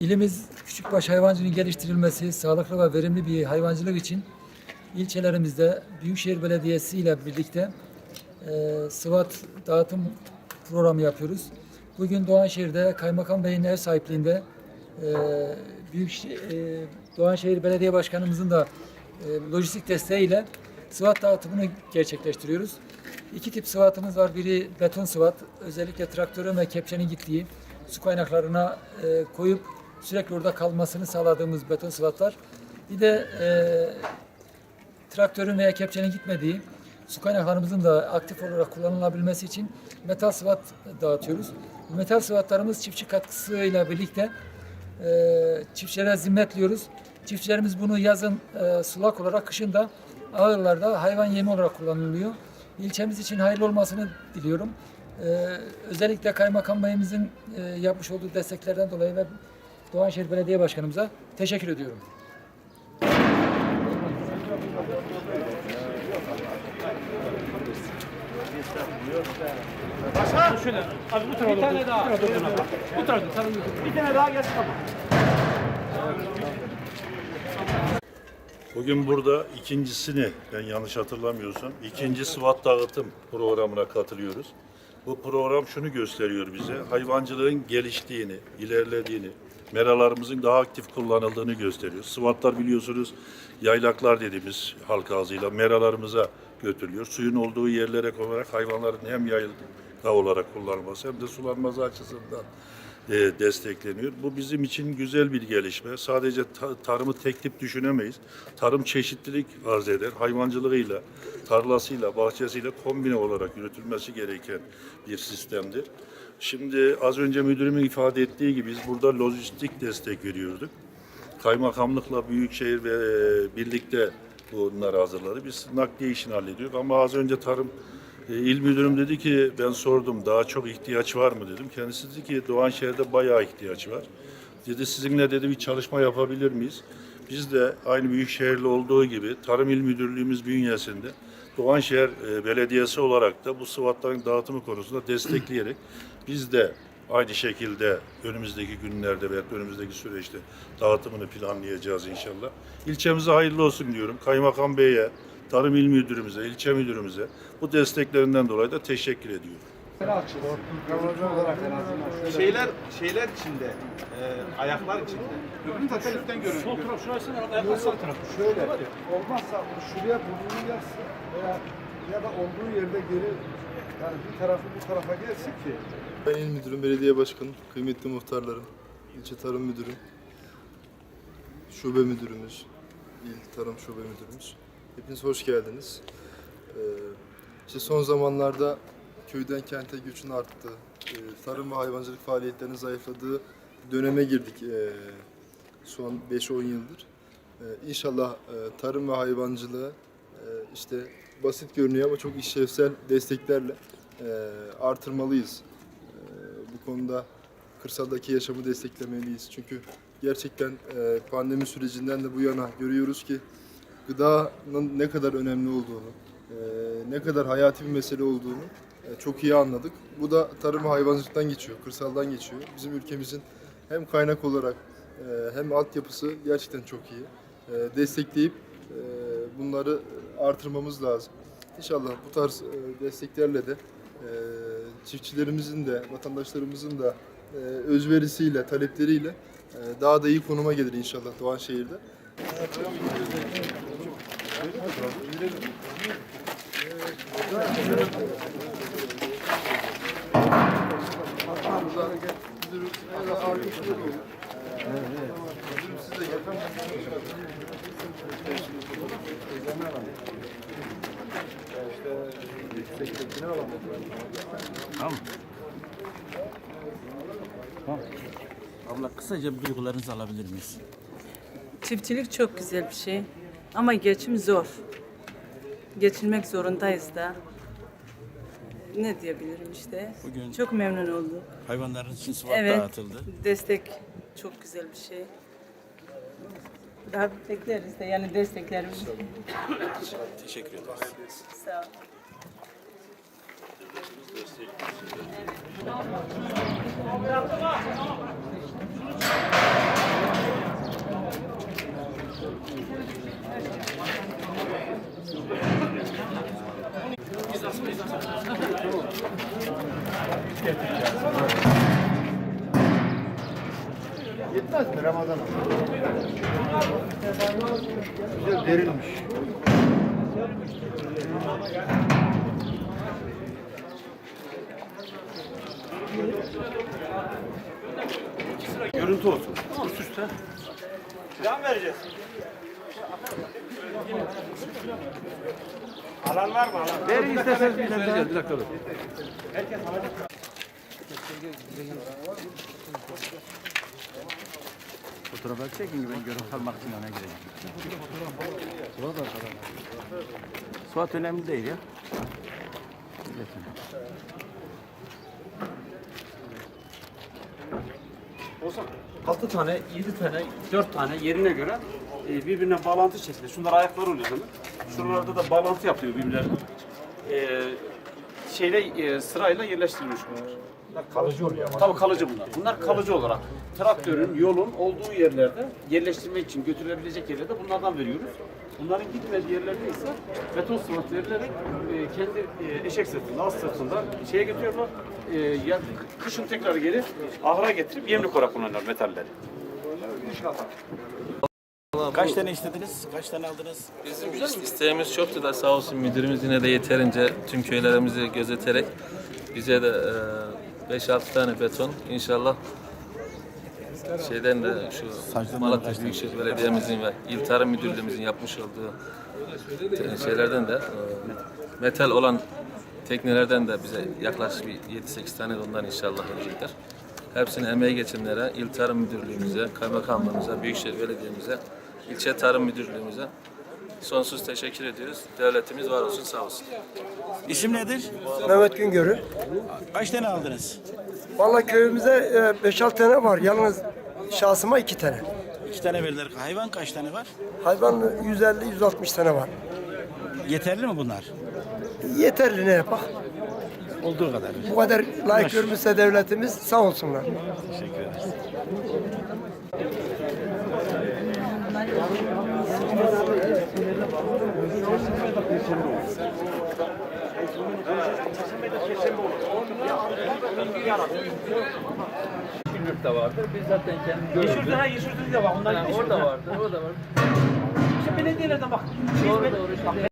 İlimiz küçükbaş hayvancılığın geliştirilmesi, sağlıklı ve verimli bir hayvancılık için ilçelerimizde Büyükşehir Belediyesi ile birlikte e, sıvat dağıtım programı yapıyoruz. Bugün Doğanşehir'de Kaymakam Bey'in ev sahipliğinde e, Büyük e, Doğanşehir Belediye Başkanımızın da e, lojistik desteğiyle sıvat dağıtımını gerçekleştiriyoruz. İki tip sıvatımız var. Biri beton sıvat. Özellikle traktörün ve kepçenin gittiği su kaynaklarına e, koyup sürekli orada kalmasını sağladığımız beton sıvatlar. Bir de e, traktörün veya kepçenin gitmediği su kaynaklarımızın da aktif olarak kullanılabilmesi için metal sıvat dağıtıyoruz. Metal sıvatlarımız çiftçi katkısıyla birlikte e, çiftçilere zimmetliyoruz. Çiftçilerimiz bunu yazın e, sulak olarak, kışın da ağırlarda hayvan yemi olarak kullanılıyor. İlçemiz için hayırlı olmasını diliyorum. E, özellikle Kaymakam Bey'imizin e, yapmış olduğu desteklerden dolayı ve Doğanşehir Belediye Başkanımıza teşekkür ediyorum. Şöyle abi bu tarafa bir tane daha. Bu tarafa bir tane daha gelsin ama. Bugün burada ikincisini, ben yanlış hatırlamıyorsam, ikinci SWAT dağıtım programına katılıyoruz. Bu program şunu gösteriyor bize, hayvancılığın geliştiğini, ilerlediğini, meralarımızın daha aktif kullanıldığını gösteriyor. SWAT'lar biliyorsunuz yaylaklar dediğimiz halk ağzıyla meralarımıza götürülüyor. Suyun olduğu yerlere konarak hayvanların hem yayılma olarak kullanılması hem de sulanması açısından e, destekleniyor. Bu bizim için güzel bir gelişme. Sadece ta- tarımı tek tip düşünemeyiz. Tarım çeşitlilik arz eder. Hayvancılığıyla, tarlasıyla, bahçesiyle kombine olarak yürütülmesi gereken bir sistemdir. Şimdi az önce müdürümün ifade ettiği gibi biz burada lojistik destek veriyorduk. Kaymakamlıkla Büyükşehir ve e, birlikte bunları hazırladı. Biz nakliye işini hallediyoruz ama az önce tarım e, İl müdürüm dedi ki ben sordum daha çok ihtiyaç var mı dedim. Kendisi dedi ki Doğanşehir'de bayağı ihtiyaç var. Dedi sizinle dedi bir çalışma yapabilir miyiz? Biz de aynı Büyükşehir'le olduğu gibi Tarım İl Müdürlüğümüz bünyesinde Doğanşehir e, Belediyesi olarak da bu sıvatların dağıtımı konusunda destekleyerek biz de aynı şekilde önümüzdeki günlerde veya önümüzdeki süreçte dağıtımını planlayacağız inşallah. İlçemize hayırlı olsun diyorum. Kaymakam Bey'e, Tarım İl Müdürümüze, ilçe müdürümüze bu desteklerinden dolayı da teşekkür ediyorum. Şeyler şeyler içinde, e, ayaklar içinde. Öbürünü zaten üstten görünüyor. Sol taraf şurası. Ayaklar sağ taraf. Şöyle olmazsa şuraya burnunu yazsın veya ya da olduğu yerde geri yani bir tarafı bu tarafa gelsin ki Ben il müdürüm, belediye başkanım, kıymetli muhtarlarım, ilçe tarım müdürüm, şube müdürümüz, il tarım şube müdürümüz. Hepiniz hoş geldiniz. Ee, işte son zamanlarda köyden kente göçün arttı, ee, tarım ve hayvancılık faaliyetlerinin zayıfladığı döneme girdik ee, son 5-10 yıldır. Ee, İnşallah e, tarım ve hayvancılığı e, işte basit görünüyor ama çok işlevsel desteklerle e, artırmalıyız. Konuda kırsaldaki yaşamı desteklemeliyiz. Çünkü gerçekten e, pandemi sürecinden de bu yana görüyoruz ki gıdanın ne kadar önemli olduğunu, e, ne kadar hayati bir mesele olduğunu e, çok iyi anladık. Bu da tarım ve hayvancılıktan geçiyor, kırsaldan geçiyor. Bizim ülkemizin hem kaynak olarak e, hem altyapısı gerçekten çok iyi. E, Destekleyip e, bunları artırmamız lazım. İnşallah bu tarz e, desteklerle de e, çiftçilerimizin de vatandaşlarımızın da e, özverisiyle, talepleriyle e, daha da iyi konuma gelir inşallah Doğanşehir'de. Abla kısaca bir duygularınızı alabilir miyiz? Çiftçilik çok güzel bir şey ama geçim zor. Geçinmek zorundayız da. Ne diyebilirim işte. Bugün- Çok memnun oldum. Hayvanlarınız için sıvap Evet. dağıtıldı. Destek çok güzel bir şey. Daha bekleriz de yani desteklerimizi. Teşekkür ederiz. Sağ ol. Yetmez mi Ramazan? Güzel derilmiş. Görüntü olsun. Tamam üst üste. Devam vereceğiz. Alan var mı alan? Verin isterseniz bir dakika. Bir dakika dur. Fotoğrafı çekin ki ben görüntü almak için ona gireceğim. Suat önemli değil ya. Milletin. 6 tane, 7 tane, 4 tane yerine göre e, birbirine bağlantı şeklinde. Şunlar ayaklar oluyor değil mi? Şuralarda da bağlantı yapıyor birbirlerine. E, şeyle e, sırayla yerleştirilmiş bunlar. Bunlar kalıcı oluyor ama. Tabii kalıcı bunlar. Bunlar kalıcı olarak traktörün, yolun olduğu yerlerde yerleştirmek için götürülebilecek yerlerde bunlardan veriyoruz. Bunların gitmediği yerlerde ise beton sıvat verilerek e, kendi e, eşek sırtında, az sırtında şeye getiriyorlar. E, ya, kışın tekrar geri ahıra getirip yemlik olarak kullanırlar metalleri. Kaç tane istediniz? Kaç tane aldınız? Bizim ist- isteğimiz çoktu da sağ olsun müdürümüz yine de yeterince tüm köylerimizi gözeterek bize de 5-6 tane beton inşallah şeyden de şu Malatya Büyükşehir Belediye'mizin ve İl Tarım Müdürlüğümüzün yapmış olduğu şeylerden de e, metal olan teknelerden de bize yaklaşık bir 7-8 tane de ondan inşallah verecekler. Hepsini emeği geçenlere, İl Tarım Müdürlüğümüze, Kaymakamlığımıza, Büyükşehir Belediye'mize, İlçe Tarım Müdürlüğümüze sonsuz teşekkür ediyoruz. Devletimiz var olsun, sağ olsun. İsim nedir? Mehmet Güngör'ü. Kaç tane aldınız? Vallahi köyümüzde 5-6 tane var. Yalnız şahsıma 2 tane. İki tane verdiler. Hayvan kaç tane var? Hayvan 150-160 tane var. Yeterli mi bunlar? Yeterli ne yapak? Olduğu kadar. Bu kadar layık görmüşse devletimiz sağ olsunlar. Teşekkür ederiz. Günlükte vardır. Biz zaten kendi gördük. Ha Yeşilde de var. Onlar orada vardır, orada var. İşte belediyelerden bak. Doğru doğru. Şimdi